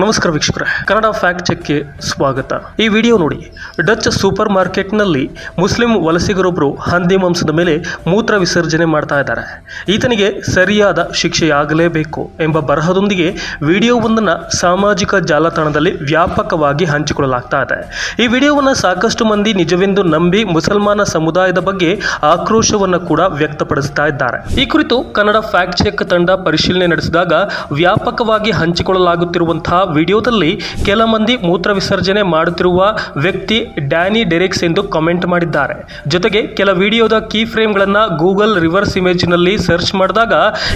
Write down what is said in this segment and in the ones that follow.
ನಮಸ್ಕಾರ ವೀಕ್ಷಕರೇ, ಕನ್ನಡ ಫ್ಯಾಕ್ಟ್ ಚೆಕ್ಗೆ ಸ್ವಾಗತ. ಈ ವಿಡಿಯೋ ನೋಡಿ ಡಚ್ ಸೂಪರ್ ಮಾರ್ಕೆಟ್ನಲ್ಲಿ ಮುಸ್ಲಿಂ ವಲಸಿಗರೊಬ್ಬರು ಹಂದಿ ಮಾಂಸದ ಮೇಲೆ ಮೂತ್ರ ವಿಸರ್ಜನೆ ಮಾಡ್ತಾ ಇದ್ದಾರೆ. ಈತನಿಗೆ ಸರಿಯಾದ ಶಿಕ್ಷೆಯಾಗಲೇಬೇಕು ಎಂಬ ಬರಹದೊಂದಿಗೆ ವಿಡಿಯೋವೊಂದನ್ನು ಸಾಮಾಜಿಕ ಜಾಲತಾಣದಲ್ಲಿ ವ್ಯಾಪಕವಾಗಿ ಹಂಚಿಕೊಳ್ಳಲಾಗ್ತಾ ಇದೆ. ಈ ವಿಡಿಯೋವನ್ನು ಸಾಕಷ್ಟು ಮಂದಿ ನಿಜವೆಂದು ನಂಬಿ ಮುಸಲ್ಮಾನ ಸಮುದಾಯದ ಬಗ್ಗೆ ಆಕ್ರೋಶವನ್ನು ಕೂಡ ವ್ಯಕ್ತಪಡಿಸ್ತಾ ಇದ್ದಾರೆ. ಈ ಕುರಿತು ಕನ್ನಡ ಫ್ಯಾಕ್ಟ್ ಚೆಕ್ ತಂಡ ಪರಿಶೀಲನೆ ನಡೆಸಿದಾಗ ವ್ಯಾಪಕವಾಗಿ ಹಂಚಿಕೊಳ್ಳಲಾಗುತ್ತಿರುವಂತಹ ವಿಡಿಯೋದಲ್ಲಿ ಕೆಲ ಮಂದಿ ಮೂತ್ರ ವಿಸರ್ಜನೆ ಮಾಡುತ್ತಿರುವ ವ್ಯಕ್ತಿ ಡ್ಯಾನಿ ಡೆರಿಕ್ಸ್ ಎಂದು ಕಾಮೆಂಟ್ ಮಾಡಿದ್ದಾರೆ. ಜೊತೆಗೆ ಕೆಲ ವಿಡಿಯೋದ ಕೀ ಫ್ರೇಮ್ಗಳನ್ನು ಗೂಗಲ್ ರಿವರ್ಸ್ ಇಮೇಜ್ನಲ್ಲಿ ಸರ್ಚ್ ಮಾಡಿದಾಗ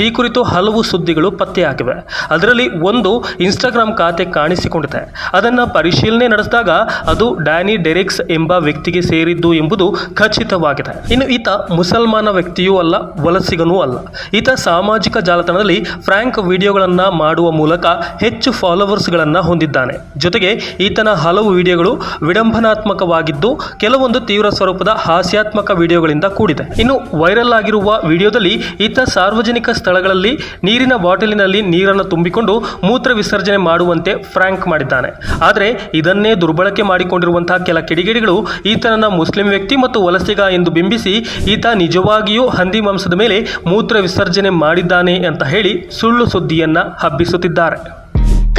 ಈ ಕುರಿತು ಹಲವು ಸುದ್ದಿಗಳು ಪತ್ತೆಯಾಗಿವೆ. ಅದರಲ್ಲಿ ಒಂದು ಇನ್ಸ್ಟಾಗ್ರಾಮ್ ಖಾತೆ ಕಾಣಿಸಿಕೊಂಡಿದೆ. ಅದನ್ನು ಪರಿಶೀಲನೆ ನಡೆಸಿದಾಗ ಅದು ಡ್ಯಾನಿ ಡೆರಿಕ್ಸ್ ಎಂಬ ವ್ಯಕ್ತಿಗೆ ಸೇರಿದ್ದು ಎಂಬುದು ಖಚಿತವಾಗಿದೆ. ಇನ್ನು ಈತ ಮುಸಲ್ಮಾನ ವ್ಯಕ್ತಿಯೂ ಅಲ್ಲ, ವಲಸಿಗನೂ ಅಲ್ಲ. ಈತ ಸಾಮಾಜಿಕ ಜಾಲತಾಣದಲ್ಲಿ ಫ್ರ್ಯಾಂಕ್ ವಿಡಿಯೋಗಳನ್ನು ಮಾಡುವ ಮೂಲಕ ಹೆಚ್ಚು ಫಾಲೋವರ್ಸ್ಗಳನ್ನು ಹೊಂದಿದ್ದಾನೆ. ಜೊತೆಗೆ ಈತನ ಹಲವು ವಿಡಿಯೋಗಳು ವಿಡಂಬನಾತ್ಮಕವಾಗಿದ್ದು ಕೆಲವೊಂದು ತೀವ್ರ ಸ್ವರೂಪದ ಹಾಸ್ಯಾತ್ಮಕ ವಿಡಿಯೋಗಳಿಂದ ಕೂಡಿದೆ. ಇನ್ನು ವೈರಲ್ ಆಗಿರುವ ವಿಡಿಯೋದಲ್ಲಿ ಈತ ಸಾರ್ವಜನಿಕ ಸ್ಥಳಗಳಲ್ಲಿ ನೀರಿನ ಬಾಟಲಿನಲ್ಲಿ ನೀರನ್ನು ತುಂಬಿಕೊಂಡು ಮೂತ್ರ ವಿಸರ್ಜನೆ ಮಾಡುವಂತೆ ಫ್ರ್ಯಾಂಕ್ ಮಾಡಿದ್ದಾನೆ. ಆದರೆ ಇದನ್ನೇ ದುರ್ಬಳಕೆ ಮಾಡಿಕೊಂಡಿರುವಂತಹ ಕೆಲ ಕಿಡಿಗೇಡಿಗಳು ಈತನನ್ನು ಮುಸ್ಲಿಂ ವ್ಯಕ್ತಿ ಮತ್ತು ವಲಸಿಗ ಎಂದು ಬಿಂಬಿಸಿ ಈತ ನಿಜವಾಗಿಯೂ ಹಂದಿ ಮಾಂಸದ ಮೇಲೆ ಮೂತ್ರ ವಿಸರ್ಜನೆ ಮಾಡಿದ್ದಾನೆ ಅಂತ ಹೇಳಿ ಸುಳ್ಳು ಸುದ್ದಿಯನ್ನ ಹಬ್ಬಿಸುತ್ತಿದ್ದಾರೆ.